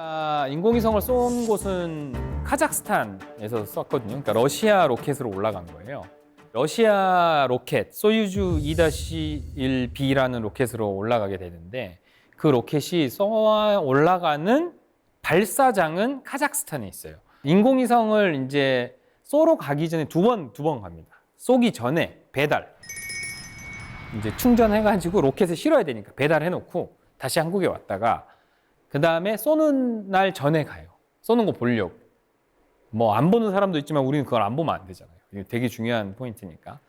제가 인공위성을 쏜 곳은 카자흐스탄에서 썼거든요. 그러니까 러시아 로켓으로 올라간 거예요. 러시아 로켓 소유주 2-1B라는 로켓으로 올라가게 되는데 그 로켓이 쏘아 올라가는 발사장은 카자흐스탄에 있어요. 인공위성을 이제 쏘러 가기 전에 두 번 두 번 갑니다. 쏘기 전에 배달 이제 충전해가지고 로켓에 실어야 되니까 배달해놓고 다시 한국에 왔다가 그 다음에 쏘는 날 전에 가요. 쏘는 거 보려고. 뭐 안 보는 사람도 있지만 우리는 그걸 안 보면 안 되잖아요. 이게 되게 중요한 포인트니까.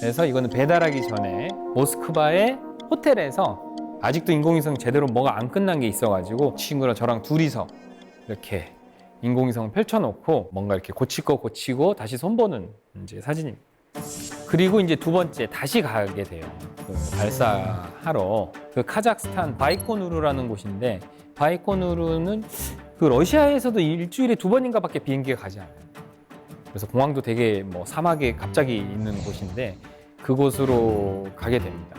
그래서 이거는 배달하기 전에 모스크바의 호텔에서 아직도 인공위성 제대로 뭐가 안 끝난 게 있어가지고 친구랑 저랑 둘이서 이렇게 인공위성을 펼쳐놓고 뭔가 이렇게 고칠 거 고치고 다시 손보는 이제 사진입니다. 그리고 이제 두 번째 다시 가게 돼요. 그 발사하러 그 카자흐스탄 바이코누르라는 곳인데 바이코누르는 그 러시아에서도 일주일에 두 번인가밖에 비행기가 가지 않아요. 그래서 공항도 되게 뭐 사막에 갑자기 있는 곳인데 그곳으로 가게 됩니다.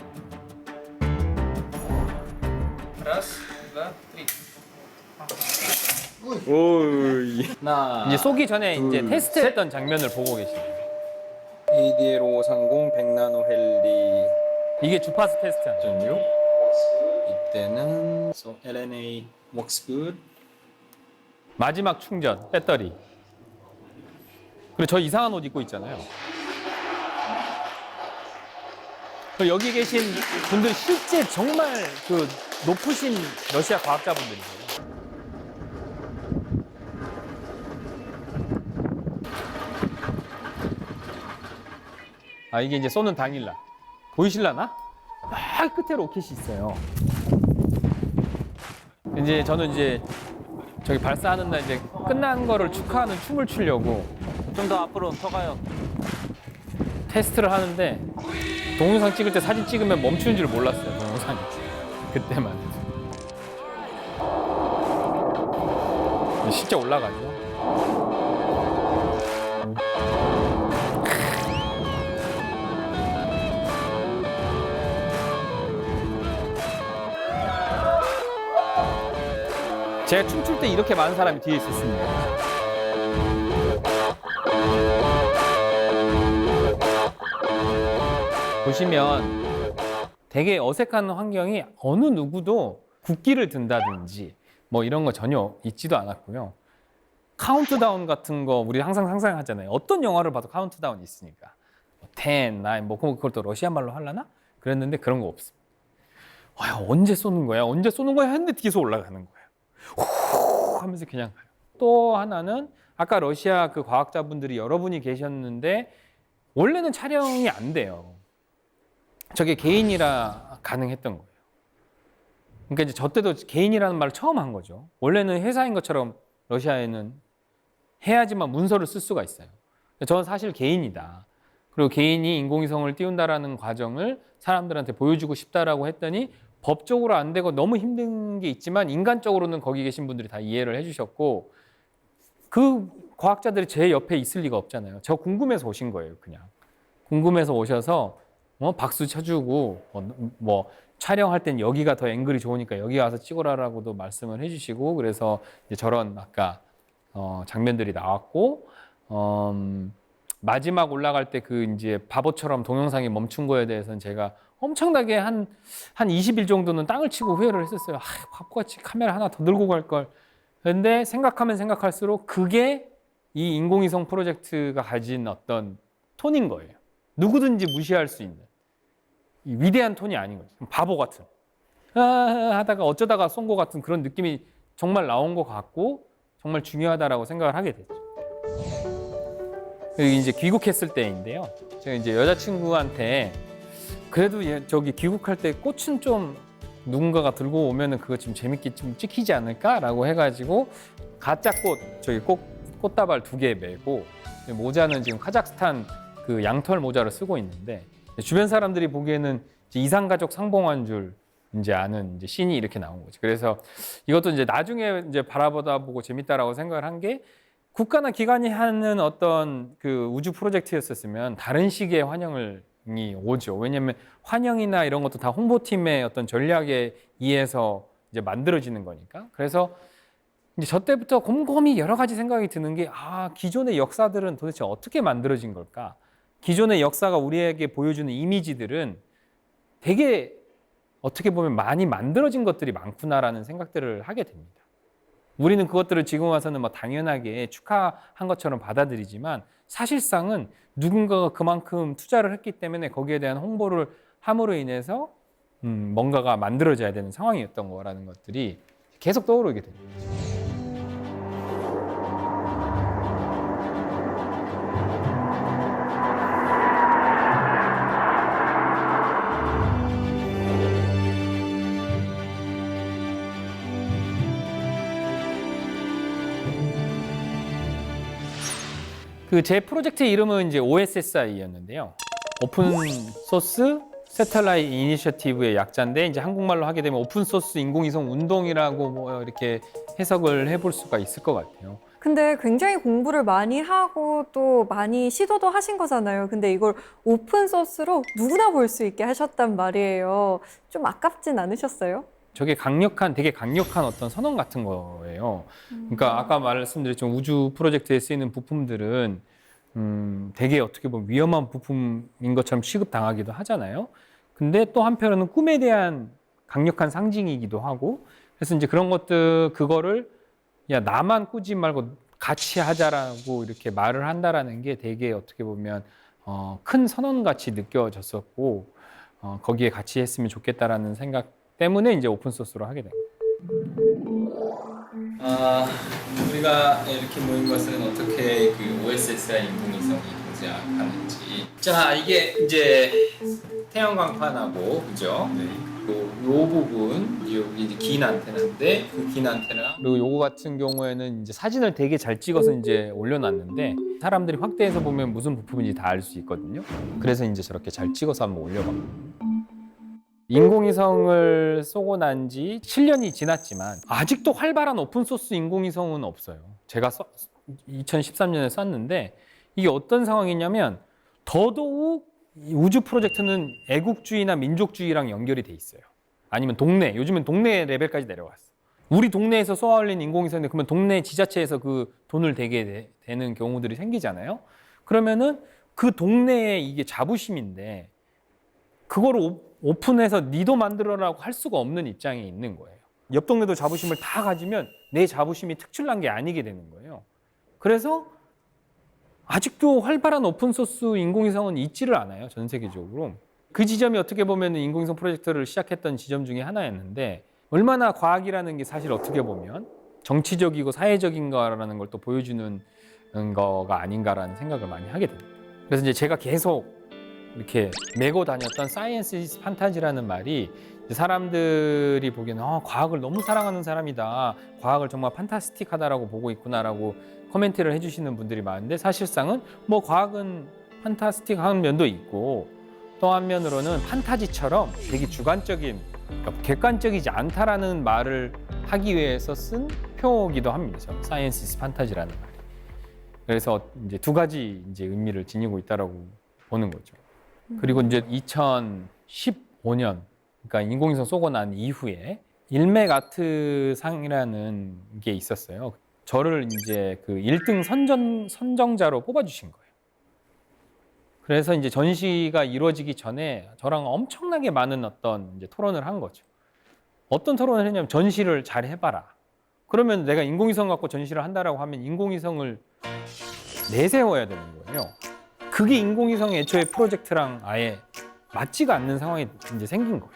이제 쏘기 전에 이제 테스트했던 장면을 보고 계시네요. ADL 530 100나노 헬리 이게 주파수 테스트였죠. 전류 이때는 so LNA works good 마지막 충전 배터리. 그리고 저 이상한 옷 입고 있잖아요. 그 여기 계신 분들 실제 정말 그 높으신 러시아 과학자분들이세요. 아 이게 이제 쏘는 당일날 보이실라나? 아 끝에 로켓이 있어요. 이제 저는 이제 저기 발사하는 날 이제 끝난 거를 축하하는 춤을 추려고 좀 더 앞으로 더 가요. 테스트를 하는데 동영상 찍을 때 사진 찍으면 멈추는 줄 몰랐어요 동영상이. 그때만 실제 올라가죠 제가 춤출 때 이렇게 많은 사람이 뒤에 있었습니다 보시면 되게 어색한 환경이 어느 누구도 국기를 든다든지 뭐 이런 거 전혀 있지도 않았고요. 카운트다운 같은 거 우리 항상 상상하잖아요. 어떤 영화를 봐도 카운트다운 있으니까. 10, 9, 뭐 그럼 그걸 또 러시아 말로 하려나? 그랬는데 그런 거 없습니다. 와, 언제 쏘는 거야? 언제 쏘는 거야? 했는데 뒤에서 올라가는 거예요. 후 하면서 그냥 가요. 또 하나는 아까 러시아 그 과학자분들이 여러분이 계셨는데 원래는 촬영이 안 돼요. 저게 개인이라 가능했던 거예요. 그러니까 이제 저 때도 개인이라는 말을 처음 한 거죠. 원래는 회사인 것처럼 러시아에는 해야지만 문서를 쓸 수가 있어요. 저는 사실 개인이다. 그리고 개인이 인공위성을 띄운다라는 과정을 사람들한테 보여주고 싶다라고 했더니 법적으로 안 되고 너무 힘든 게 있지만 인간적으로는 거기 계신 분들이 다 이해를 해주셨고 그 과학자들이 제 옆에 있을 리가 없잖아요. 저 궁금해서 오신 거예요, 그냥. 궁금해서 오셔서 뭐 박수 쳐주고 뭐, 뭐 촬영할 땐 여기가 더 앵글이 좋으니까 여기 와서 찍어라라고도 말씀을 해주시고 그래서 저런 아까 어, 장면들이 나왔고 어, 음, 마지막 올라갈 때 그 이제 바보처럼 동영상이 멈춘 거에 대해서는 제가 엄청나게 한, 한 20일 정도는 땅을 치고 후회를 했었어요. 아, 바보같이 카메라 하나 더 들고 갈 걸. 근데 생각하면 생각할수록 그게 이 인공위성 프로젝트가 가진 어떤 톤인 거예요. 누구든지 무시할 수 있는. 이 위대한 톤이 아닌 거죠. 바보 같은. 아, 하다가 어쩌다가 쏜 것 같은 그런 느낌이 정말 나온 것 같고 정말 중요하다라고 생각을 하게 됐죠. 이제 귀국했을 때인데요. 제가 이제 여자친구한테 그래도 얘 저기 귀국할 때 꽃은 좀 누군가가 들고 오면은 그거 좀 재밌게 좀 찍히지 않을까라고 해가지고 가짜 꽃 저기 꽃 꽃다발 두 개 메고 모자는 지금 카자흐스탄 그 양털 모자를 쓰고 있는데 주변 사람들이 보기에는 이제 이상가족 상봉한 줄 이제 아는 이제 신이 이렇게 나온 거죠. 그래서 이것도 이제 나중에 이제 바라보다 보고 재밌다라고 생각을 한 게 국가나 기관이 하는 어떤 그 우주 프로젝트였었으면 다른 식의 환영을 이 오죠. 왜냐하면 환영이나 이런 것도 다 홍보팀의 어떤 전략에 의해서 이제 만들어지는 거니까. 그래서 이제 저 때부터 곰곰이 여러 가지 생각이 드는 게 아, 기존의 역사들은 도대체 어떻게 만들어진 걸까? 기존의 역사가 우리에게 보여주는 이미지들은 되게 어떻게 보면 많이 만들어진 것들이 많구나라는 생각들을 하게 됩니다. 우리는 그것들을 지금 와서는 뭐 당연하게 축하한 것처럼 받아들이지만 사실상은 누군가가 그만큼 투자를 했기 때문에 거기에 대한 홍보를 함으로 인해서 음, 뭔가가 만들어져야 되는 상황이었던 거라는 것들이 계속 떠오르게 됩니다. 그 제 프로젝트의 이름은 이제 OSSI였는데요. 오픈 소스 세텔라이 이니셔티브의 약자인데 이제 한국말로 하게 되면 오픈 소스 인공위성 운동이라고 뭐 이렇게 해석을 해볼 수가 있을 것 같아요. 근데 굉장히 공부를 많이 하고 또 많이 시도도 하신 거잖아요. 근데 이걸 오픈 소스로 누구나 볼 수 있게 하셨단 말이에요. 좀 아깝진 않으셨어요? 저게 강력한 되게 강력한 어떤 선언 같은 거예요. 그러니까 아까 말씀드렸지만 우주 프로젝트에 쓰이는 부품들은 음, 되게 어떻게 보면 위험한 부품인 것처럼 취급당하기도 하잖아요. 근데 또 한편으로는 꿈에 대한 강력한 상징이기도 하고 그래서 이제 그런 것들 그거를 야 나만 꾸지 말고 같이 하자라고 이렇게 말을 한다라는 게 되게 어떻게 보면 어, 큰 선언 같이 느껴졌었고 어, 거기에 같이 했으면 좋겠다라는 생각 때문에 이제 오픈 소스로 하게 된 거예요. 아, 우리가 이렇게 모인 것은 어떻게 그 OSSI 인공위성이 동작하는지. 자, 이게 이제 태양광판하고 그죠? 네. 요, 요 부분 여기 이제 긴 안테나인데 그 긴 안테나 그리고 요거 같은 경우에는 이제 사진을 되게 잘 찍어서 이제 올려놨는데 사람들이 확대해서 보면 무슨 부품인지 다 알 수 있거든요. 그래서 이제 저렇게 잘 찍어서 한번 올려봤거든요. 인공위성을 쏘고 난 지 7년이 지났지만 아직도 활발한 오픈소스 인공위성은 없어요. 제가 2013년에 쐈는데 이게 어떤 상황이냐면 더더욱 이 우주 프로젝트는 애국주의나 민족주의랑 연결이 돼 있어요. 아니면 동네, 요즘은 동네 레벨까지 내려갔어. 우리 동네에서 쏘아 올린 인공위성인데 그러면 동네 지자체에서 그 돈을 대게 되- 되는 경우들이 생기잖아요. 그러면은 그 동네에 이게 자부심인데 그거를 오- 오픈해서 니도 만들어라고 할 수가 없는 입장에 있는 거예요. 옆 동네도 자부심을 다 가지면 내 자부심이 특출난 게 아니게 되는 거예요. 그래서 아직도 활발한 오픈소스 인공위성은 있지를 않아요. 전 세계적으로. 그 지점이 어떻게 보면 인공위성 프로젝트를 시작했던 지점 중에 하나였는데 얼마나 과학이라는 게 사실 어떻게 보면 정치적이고 사회적인 거라는 걸 또 보여주는 거가 아닌가라는 생각을 많이 하게 됩니다. 그래서 이제 제가 계속 이렇게 메고 다녔던 사이언스 판타지라는 말이 사람들이 보기에는 어, 과학을 너무 사랑하는 사람이다. 과학을 정말 판타스틱하다라고 보고 있구나라고 코멘트를 해주시는 분들이 많은데 사실상은 뭐 과학은 판타스틱한 면도 있고 또 한면으로는 판타지처럼 되게 주관적인 그러니까 객관적이지 않다라는 말을 하기 위해서 쓴 표기도 합니다. 사이언스 판타지라는 말이. 그래서 이제 두 가지 이제 의미를 지니고 있다라고 보는 거죠. 그리고 이제 2015년 그러니까 인공위성 쏘고 난 이후에 일메가트 상이라는 게 있었어요. 저를 이제 그 1등 선전 선정자로 뽑아 주신 거예요. 그래서 이제 전시가 이루어지기 전에 저랑 엄청나게 많은 어떤 이제 토론을 한 거죠. 어떤 토론을 했냐면 전시를 잘 해봐라. 그러면 내가 인공위성 갖고 전시를 한다라고 하면 인공위성을 내세워야 되는 거예요. 그게 인공위성 애초에 프로젝트랑 아예 맞지가 않는 상황이 이제 생긴 거예요.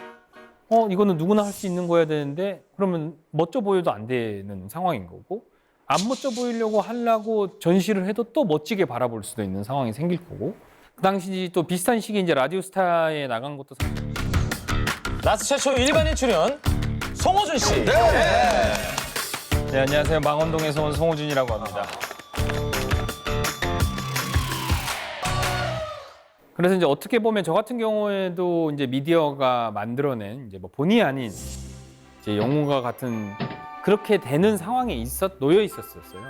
어, 이거는 누구나 할 수 있는 거야 되는데 그러면 멋져 보여도 안 되는 상황인 거고 안 멋져 보이려고 하려고 전시를 해도 또 멋지게 바라볼 수도 있는 상황이 생길 거고 그 당시 또 비슷한 시기에 이제 라디오스타에 나간 것도 사실 나스 최초 일반인 출연 송호준 씨. 네, 안녕하세요. 망원동에서 온 송호준이라고 합니다. 그래서 이제 어떻게 보면 저 같은 경우에도 이제 미디어가 만들어낸 이제 뭐 본의 아닌 이제 영웅과 같은 그렇게 되는 상황에 있었 놓여 있었었어요.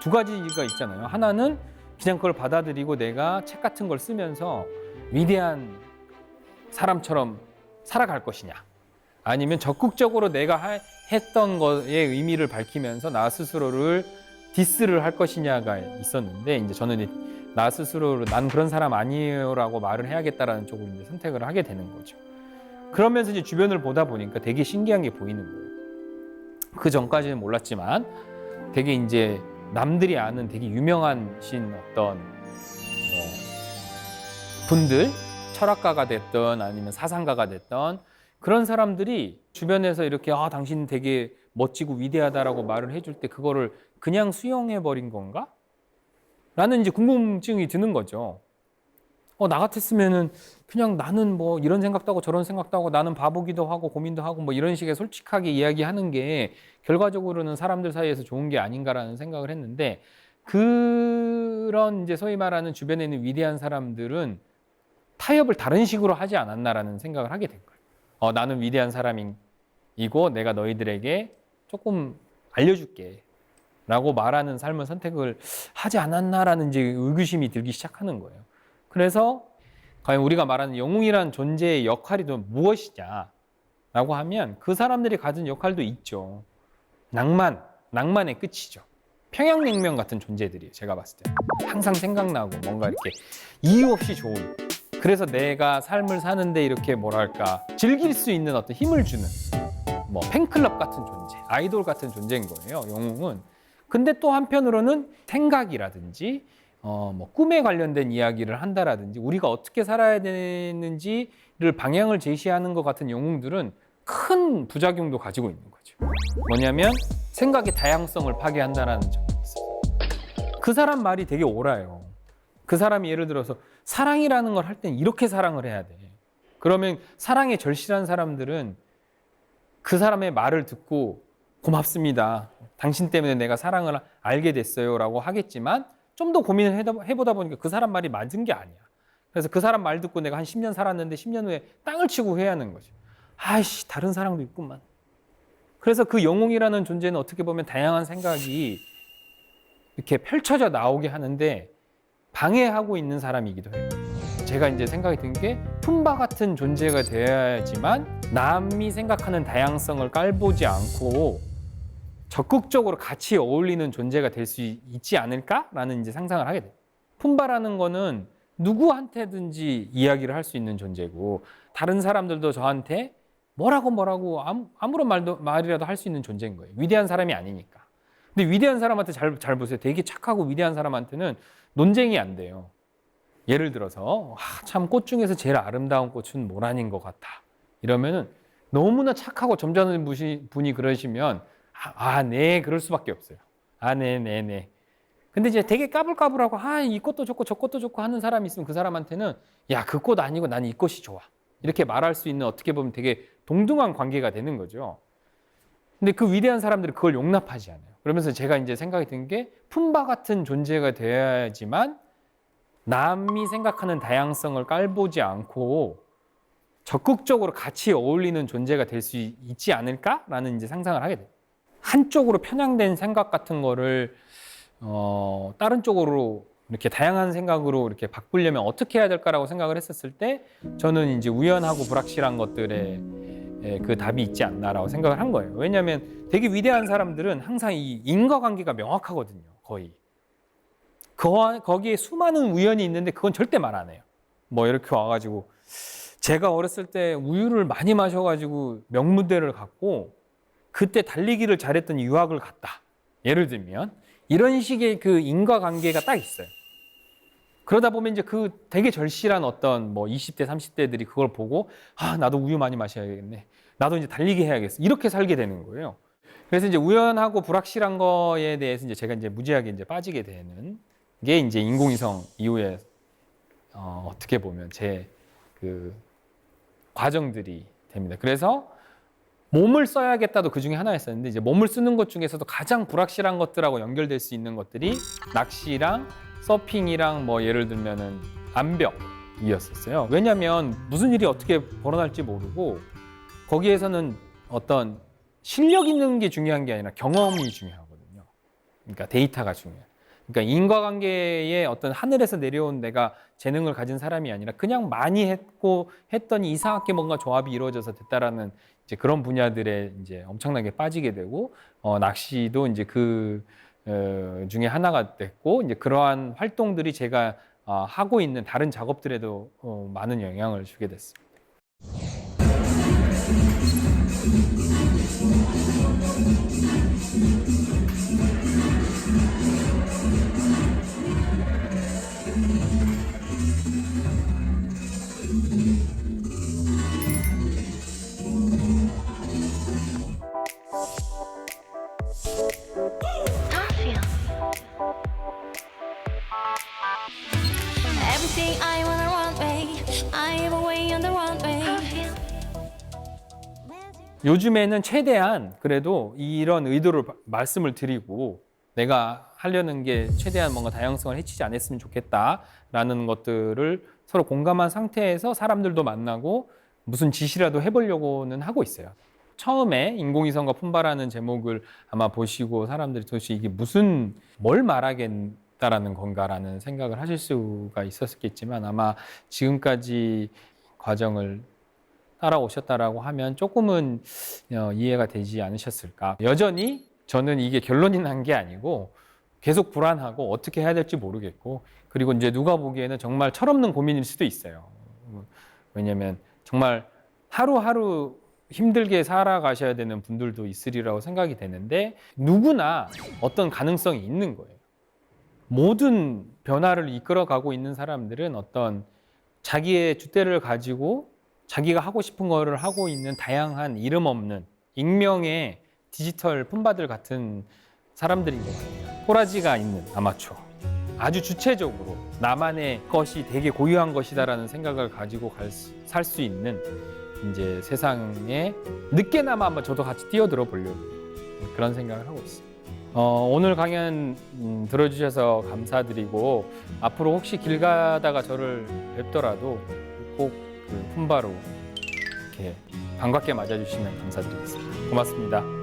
두 가지가 있잖아요. 하나는 그냥 그걸 받아들이고 내가 책 같은 걸 쓰면서 위대한 사람처럼 살아갈 것이냐. 아니면 적극적으로 내가 하- 했던 거의 의미를 밝히면서 나 스스로를 디스를 할 것이냐가 있었는데 이제 저는 이제 나 스스로를 난 그런 사람 아니에요라고 말을 해야겠다라는 쪽으로 이제 선택을 하게 되는 거죠. 그러면서 이제 주변을 보다 보니까 되게 신기한 게 보이는 거예요. 그 전까지는 몰랐지만 되게 이제 남들이 아는 되게 유명하신 어떤 뭐 분들 철학가가 됐던 아니면 사상가가 됐던 그런 사람들이 주변에서 이렇게 아 당신 되게 멋지고 위대하다라고 말을 해줄 때 그거를 그냥 수용해 버린 건가? 라는 이제 궁금증이 드는 거죠. 어, 나 같았으면은 그냥 나는 뭐 이런 생각도 하고 저런 생각도 하고 나는 바보기도 하고 고민도 하고 뭐 이런 식의 솔직하게 이야기하는 게 결과적으로는 사람들 사이에서 좋은 게 아닌가라는 생각을 했는데 그런 이제 소위 말하는 주변에 있는 위대한 사람들은 타협을 다른 식으로 하지 않았나라는 생각을 하게 된 거예요. 어, 나는 위대한 사람이고 내가 너희들에게 조금 알려줄게. 라고 말하는 삶을 선택을 하지 않았나라는 이제 의구심이 들기 시작하는 거예요. 그래서 과연 우리가 말하는 영웅이란 존재의 역할이 또 무엇이냐? 라고 하면 그 사람들이 가진 역할도 있죠. 낭만, 낭만의 끝이죠. 평양냉면 같은 존재들이에요. 제가 봤을 때. 항상 생각나고 뭔가 이렇게 이유 없이 좋은. 그래서 내가 삶을 사는데 이렇게 뭐랄까 즐길 수 있는 어떤 힘을 주는 뭐 팬클럽 같은 존재, 아이돌 같은 존재인 거예요. 영웅은. 근데 또 한편으로는 생각이라든지 어, 뭐 꿈에 관련된 이야기를 한다라든지 우리가 어떻게 살아야 되는지를 방향을 제시하는 것 같은 영웅들은 큰 부작용도 가지고 있는 거죠. 뭐냐면 생각의 다양성을 파괴한다라는 있어요. 그 사람 말이 되게 옳아요. 그 사람이 예를 들어서 사랑이라는 걸 할 땐 이렇게 사랑을 해야 돼. 그러면 사랑에 절실한 사람들은 그 사람의 말을 듣고 고맙습니다. 당신 때문에 내가 사랑을 알게 됐어요라고 하겠지만 좀 더 고민을 해보다 보니까 그 사람 말이 맞은 게 아니야. 그래서 그 사람 말 듣고 내가 한 10년 살았는데 10년 후에 땅을 치고 후회하는 거죠. 아이씨, 다른 사랑도 있구만. 그래서 그 영웅이라는 존재는 어떻게 보면 다양한 생각이 이렇게 펼쳐져 나오게 하는데 방해하고 있는 사람이기도 해요. 제가 이제 생각이 든 게 품바 같은 존재가 되어야지만 남이 생각하는 다양성을 깔보지 않고 적극적으로 같이 어울리는 존재가 될 수 있지 않을까라는 이제 상상을 하게 돼요. 품바라는 거는 누구한테든지 이야기를 할 수 있는 존재고 다른 사람들도 저한테 뭐라고 뭐라고 아무, 아무 런 말도 말이라도 할 수 있는 존재인 거예요. 위대한 사람이 아니니까. 근데 위대한 사람한테 잘, 잘 보세요. 되게 착하고 위대한 사람한테는 논쟁이 안 돼요. 예를 들어서 아, 참꽃 중에서 제일 아름다운 꽃은 모란인 것 같아. 이러면은 너무나 착하고 점잖은 분이 그러시면 아, 아, 네, 그럴 수밖에 없어요. 아, 네, 네, 네. 근데 이제 되게 까불까불하고 아, 이 꽃도 좋고 저 꽃도 좋고 하는 사람이 있으면 그 사람한테는 야, 그 꽃 아니고 난 이 꽃이 좋아. 이렇게 말할 수 있는 어떻게 보면 되게 동등한 관계가 되는 거죠. 근데 그 위대한 사람들이 그걸 용납하지 않아요. 그러면서 제가 이제 생각이 든 게 품바 같은 존재가 되어야지만 남이 생각하는 다양성을 깔보지 않고 적극적으로 같이 어울리는 존재가 될 수 있지 않을까라는 이제 상상을 하게 돼요. 한쪽으로 편향된 생각 같은 거를 어, 다른 쪽으로 이렇게 다양한 생각으로 이렇게 바꾸려면 어떻게 해야 될까라고 생각을 했었을 때 저는 이제 우연하고 불확실한 것들에 예, 그 답이 있지 않나라고 생각을 한 거예요. 왜냐하면 되게 위대한 사람들은 항상 이 인과관계가 명확하거든요. 거의. 거, 거기에 수많은 우연이 있는데 그건 절대 말 안 해요. 뭐 이렇게 와가지고 제가 어렸을 때 우유를 많이 마셔가지고 명문대를 갔고 그때 달리기를 잘했던 유학을 갔다. 예를 들면 이런 식의 그 인과관계가 딱 있어요. 그러다 보면 이제 그 되게 절실한 어떤 뭐 20대, 30대들이 그걸 보고 아, 나도 우유 많이 마셔야겠네. 나도 이제 달리기 해야겠어. 이렇게 살게 되는 거예요. 그래서 이제 우연하고 불확실한 거에 대해서 이제 제가 이제 무지하게 이제 빠지게 되는 게 이제 인공위성 이후에 어, 어떻게 보면 제 그 과정들이 됩니다. 그래서 몸을 써야겠다도 그 중에 하나였었는데 이제 몸을 쓰는 것 중에서도 가장 불확실한 것들하고 연결될 수 있는 것들이 낚시랑 서핑이랑 뭐 예를 들면은 암벽이었었어요. 왜냐하면 무슨 일이 어떻게 벌어날지 모르고 거기에서는 어떤 실력 있는 게 중요한 게 아니라 경험이 중요하거든요. 그러니까 데이터가 중요해요. 그러니까 인과관계에 어떤 하늘에서 내려온 내가 재능을 가진 사람이 아니라 그냥 많이 했고 했더니 이상하게 뭔가 조합이 이루어져서 됐다라는 이제 그런 분야들에 이제 엄청나게 빠지게 되고 어, 낚시도 이제 그 어, 중에 하나가 됐고 이제 그러한 활동들이 제가 어, 하고 있는 다른 작업들에도 어, 많은 영향을 주게 됐습니다. 요즘에는 최대한 그래도 이런 의도를 바- 말씀을 드리고 내가 하려는 게 최대한 뭔가 다양성을 해치지 않았으면 좋겠다라는 것들을 서로 공감한 상태에서 사람들도 만나고 무슨 짓이라도 해보려고는 하고 있어요. 처음에 인공위성과 품바라는 제목을 아마 보시고 사람들이 도대체 이게 무슨 뭘 말하겠다라는 건가라는 생각을 하실 수가 있었겠지만 아마 지금까지 과정을 따라오셨다라고 하면 조금은 어, 이해가 되지 않으셨을까. 여전히 저는 이게 결론이 난 게 아니고 계속 불안하고 어떻게 해야 될지 모르겠고 그리고 이제 누가 보기에는 정말 철없는 고민일 수도 있어요. 왜냐면 정말 하루하루 힘들게 살아가셔야 되는 분들도 있으리라고 생각이 되는데 누구나 어떤 가능성이 있는 거예요. 모든 변화를 이끌어가고 있는 사람들은 어떤 자기의 주대를 가지고 자기가 하고 싶은 거를 하고 있는 다양한 이름 없는 익명의 디지털 품바들 같은 사람들인 것 같아요. 호라지가 있는 아마추어. 아주 주체적으로 나만의 것이 되게 고유한 것이다라는 생각을 가지고 살 수 있는 이제 세상에 늦게나마 한번 저도 같이 뛰어들어 보려고 그런 생각을 하고 있어요. 어, 오늘 강연 음, 들어주셔서 감사드리고 앞으로 혹시 길 가다가 저를 뵙더라도 꼭 그 품바로 이렇게 반갑게 맞아주시면 감사드리겠습니다. 고맙습니다.